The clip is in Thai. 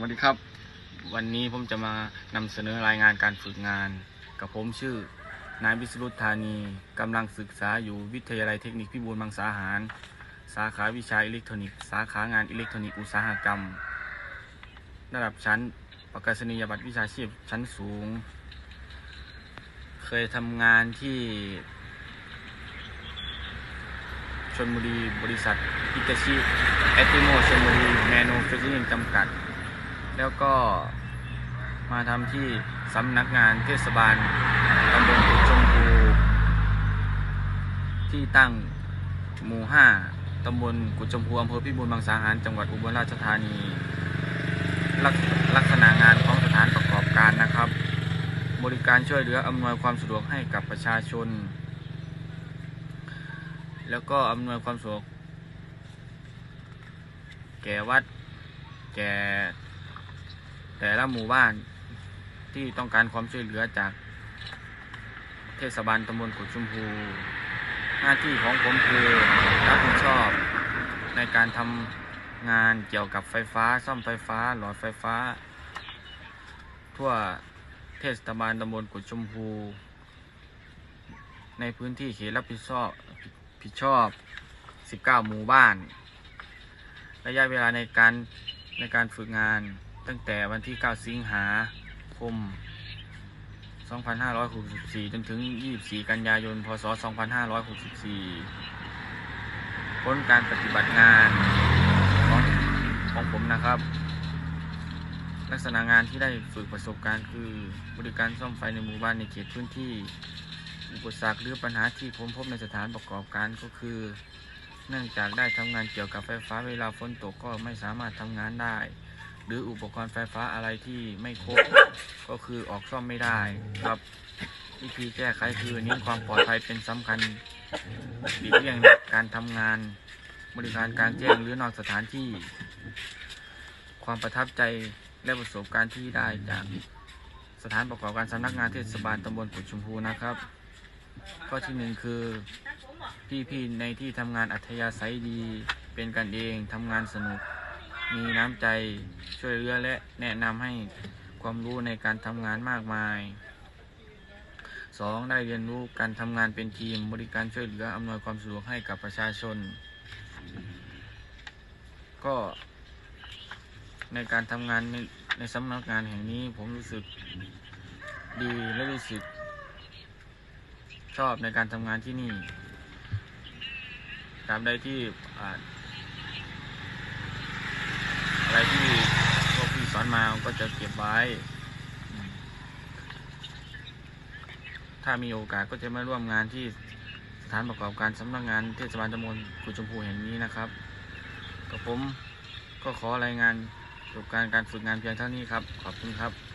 วัสดีครับ วันนี้ผมจะมานำเสนอรายงานการฝึกงาน กับผมชื่อนายวิสรุตธานีกำลังศึกษาอยู่วิทยาลัยเทคนิคพิบูลมังสาหาร สาขาวิชาอิเล็กทรอนิกส์สาขางานอิเล็กทรอนิกส์อุตสาหกรรม ระดับชั้นประกาศนียบัตรวิชาชีพชั้นสูง เคยทำงานที่ชนบุรีบริษัทอิตาชิแอติโมชนบุรีแมนูแฟคเจอริงจำกัด แล้วก็มาทำที่สำนักงานเทศบาลตำบลกุดชมพูที่ตั้งหมู่ 5ตำบลกุดชมพูอำเภอพิบูลมังสาหาร จังหวัดอุบลราชธานีลักลักษณะงานของสถานประกอบการนะครับ บริการช่วยเหลืออำนวยความสะดวกให้กับประชาชน แล้วก็อำนวยความสะดวกแก่วัดแก่ แต่ละหมู่บ้านที่ต้องการความช่วยเหลือจาก เทศบาลตำบลกุดชมพู หน้าที่ของผมคือรับผิดชอบในการทำงานเกี่ยวกับไฟฟ้า ซ่อมไฟฟ้า หลอดไฟฟ้า ทั่วเทศบาลตำบลกุดชมพู ในพื้นที่เขตรับผิดชอบผิดชอบ 19 หมู่บ้าน ระยะเวลาในการในการฝึกงาน ตั้งแต่วันที่ 9 สิงหาคม 2564 จนถึง 24 กันยายน พศ 2564 ผลการปฏิบัติงานของของผมนะครับ ลักษณะงานที่ได้ฝึกประสบการณ์คือบริการซ่อมไฟในหมู่บ้านในเขตพื้นที่ อุปสรรคหรือปัญหาที่ผมพบในสถานประกอบการก็คือ เนื่องจากได้ทำงานเกี่ยวกับไฟฟ้าเวลาฝนตกก็ไม่สามารถทำงานได้ หรืออุปกรณ์ไฟฟ้าอะไรที่ไม่ครบ ก็คือออกซ่อมไม่ได้ครับ วิธีแก้ไขคือเน้นความปลอดภัยเป็นสำคัญหลีกเลี่ยงการทำงาน บริการการแจ้งหรือนอกสถานที่ ความประทับใจและประสบการณ์ที่ได้จากสถานประกอบการสำนักงานเทศบาลตำบลกุดชมพูนะครับ ข้อที่หนึ่งคือพี่ๆในที่ทำงานอัธยาศัยดีเป็นกันเองทำงานสนุก มีน้ำใจช่วยเหลือและแนะนำให้ความรู้ในการทำงานมากมาย 2. ได้เรียนรู้การทำงานเป็นทีม บริการช่วยเหลืออำนวยความสะดวกให้กับประชาชน ก็ในการทำงานในในสำนักงานแห่งนี้ผมรู้สึกดีและรู้สึก ชอบในการทำงานที่นี่ตาบใดที่ อะไรที่พวกพี่สอนมาก็จะเก็บไว้ ถ้ามีโอกาสก็จะมาร่วมงานที่สถานประกอบการสำนักงานเทศบาลตำบลกุชมพูแห่งนี้นะครับกับผมก็ขอรายงานประสบการณ์การฝึกงานเพียงเท่านี้ครับ ขอบคุณครับ